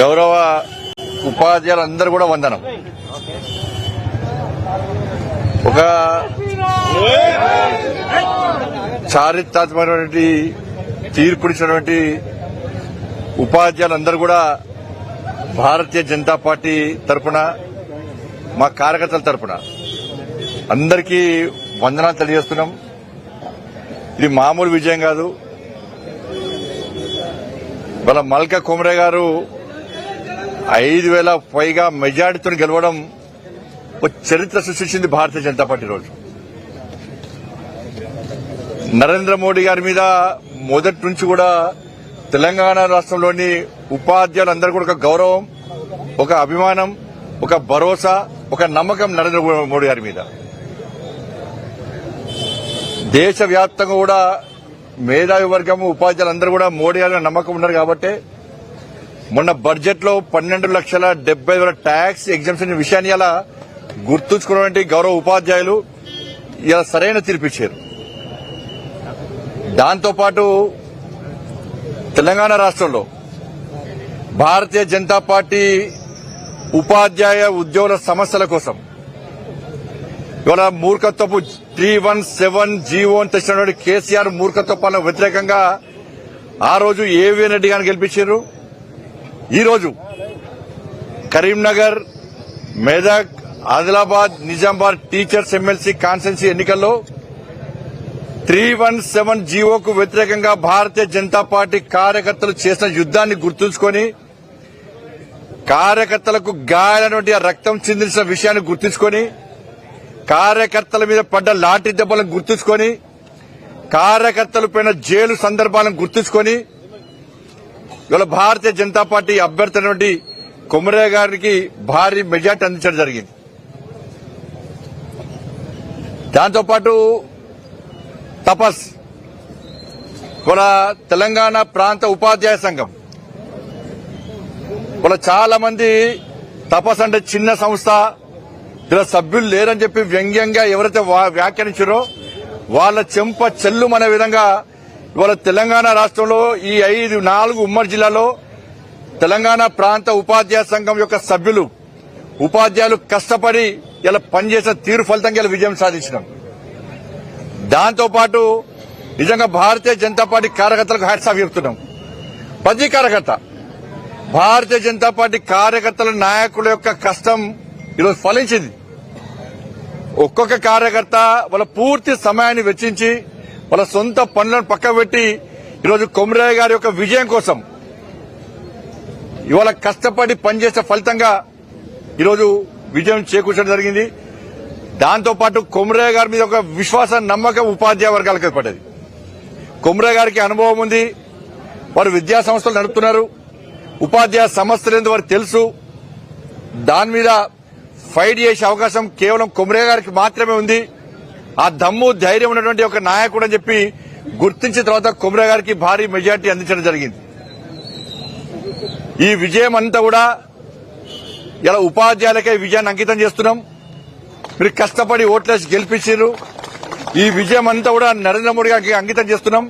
గౌరవ ఉపాధ్యాయులందరూ కూడా వందనం. ఒక చారిత్రాత్మకమైనటువంటి తీర్పునిచ్చినటువంటి ఉపాధ్యాయులందరూ కూడా భారతీయ జనతా పార్టీ తరపున మా కార్యకర్తల తరపున అందరికీ వందనాలు తెలియజేస్తున్నాం. ఇది మామూలు విజయం కాదు. వాళ్ళ మల్క కుమరే గారు ఐదు వేల పైగా మెజార్టీతో గెలవడం ఒక చరిత్ర సృష్టించింది భారతీయ జనతా పార్టీ రోజు. నరేంద్ర మోడీ గారి మీద మొదటి నుంచి కూడా తెలంగాణ రాష్ట్రంలోని ఉపాధ్యాయులందరూ కూడా ఒక గౌరవం ఒక అభిమానం ఒక భరోసా ఒక నమ్మకం నరేంద్ర మోడీ గారి మీద. దేశవ్యాప్తంగా కూడా మేధావి వర్గం ఉపాధ్యాయులందరూ కూడా మోడీ గారి నమ్మకం ఉన్నారు కాబట్టి మొన్న బడ్జెట్లో పన్నెండు లక్షల డెబ్బై వేల ట్యాక్స్ ఎగ్జామ్షన్ విషయాన్ని ఇలా గుర్తుంచుకున్నటువంటి గౌరవ ఉపాధ్యాయులు ఇలా సరైన తీర్పిచ్చారు. దాంతోపాటు తెలంగాణ రాష్ట్రంలో భారతీయ జనతా పార్టీ ఉపాధ్యాయ ఉద్యోగుల సమస్యల కోసం ఇవాళ మూర్ఖత్వపు త్రీ వన్ సెవెన్ జీవో అని తెచ్చినటువంటి కేసీఆర్ మూర్ఖత్వ పాలన వ్యతిరేకంగా ఆ రోజు ఏవిఎన్ రెడ్డి గారిని గెలిపించారు? ఈరోజు Karimnagar Medak Adilabad Nizamabad teachers MLC constituency ఎన్నికల్లో త్రీ వన్ సెవెన్ జీవోకు వ్యతిరేకంగా భారతీయ జనతా పార్టీ కార్యకర్తలు చేసిన యుద్ధాన్ని గుర్తుంచుకొని కార్యకర్తలకు గాయాలైనటువంటి ఆ రక్తం చిందించిన విషయాన్ని గుర్తుంచుకొని కార్యకర్తల మీద పడ్డ లాఠీ దెబ్బలను గుర్తుంచుకొని కార్యకర్తలు పైన జైలు సందర్భాలను గుర్తుంచుకొని ఇవాళ భారతీయ జనతా పార్టీ అభ్యర్థి అయినటువంటి కుమరే గారికి భారీ మెజార్టీ అందించడం జరిగింది. దాంతోపాటు తపస్ ఇవాళ తెలంగాణ ప్రాంత ఉపాధ్యాయ సంఘం. ఇవాళ చాలా మంది తపస్ అంటే చిన్న సంస్థ ఇలా సభ్యులు లేరని చెప్పి వ్యంగ్యంగా ఎవరైతే వ్యాఖ్యానించారో వాళ్ళ చెంప చెల్లుమనే విధంగా ఇవాళ తెలంగాణ రాష్ట్రంలో ఈ ఐదు నాలుగు ఉమ్మడి జిల్లాలో తెలంగాణ ప్రాంత ఉపాధ్యాయ సంఘం యొక్క సభ్యులు ఉపాధ్యాయులు కష్టపడి ఇలా పనిచేసిన తీరు ఫలితంగా ఇలా విజయం సాధించినాం. దాంతోపాటు నిజంగా భారతీయ జనతా పార్టీ కార్యకర్తలకు హ్యాట్సాఫ్ ఆఫ్ చెప్తున్నాం. ప్రతి కార్యకర్త భారతీయ జనతా పార్టీ కార్యకర్తల నాయకుల యొక్క కష్టం ఈరోజు ఫలించింది. ఒక్కొక్క కార్యకర్త వాళ్ళ పూర్తి సమయాన్ని వెచ్చించి వాళ్ళ సొంత పనులను పక్క పెట్టి ఈరోజు కొమరయ్య గారి యొక్క విజయం కోసం ఇవాళ కష్టపడి పనిచేసే ఫలితంగా ఈరోజు విజయం చేకూర్చడం జరిగింది. దాంతోపాటు కొమరయ్య గారి మీద ఒక విశ్వాస నమ్మకం ఉపాధ్యాయ వర్గాలకు ఏర్పడ్డది. కొమరయ్య గారికి అనుభవం ఉంది. వారు విద్యా సంస్థలు నడుపుతున్నారు. ఉపాధ్యాయ సమస్యలేందు వారికి తెలుసు. దాని మీద ఫైట్ చేసే అవకాశం కేవలం కొమరయ్య గారికి మాత్రమే ఉంది. ఆ దమ్ము ధైర్యం ఉన్నటువంటి ఒక నాయకుడు అని చెప్పి గుర్తించిన తర్వాత కొమరయ్య గారికి భారీ మెజార్టీ అందించడం జరిగింది. ఈ విజయం అంతా కూడా ఇలా ఉపాధ్యాయులకే విజయాన్ని అంకితం చేస్తున్నాం. మీరు కష్టపడి ఓట్లేసి గెలిపించారు. ఈ విజయం అంతా కూడా నరేంద్ర మోడీ గారికి అంకితం చేస్తున్నాం.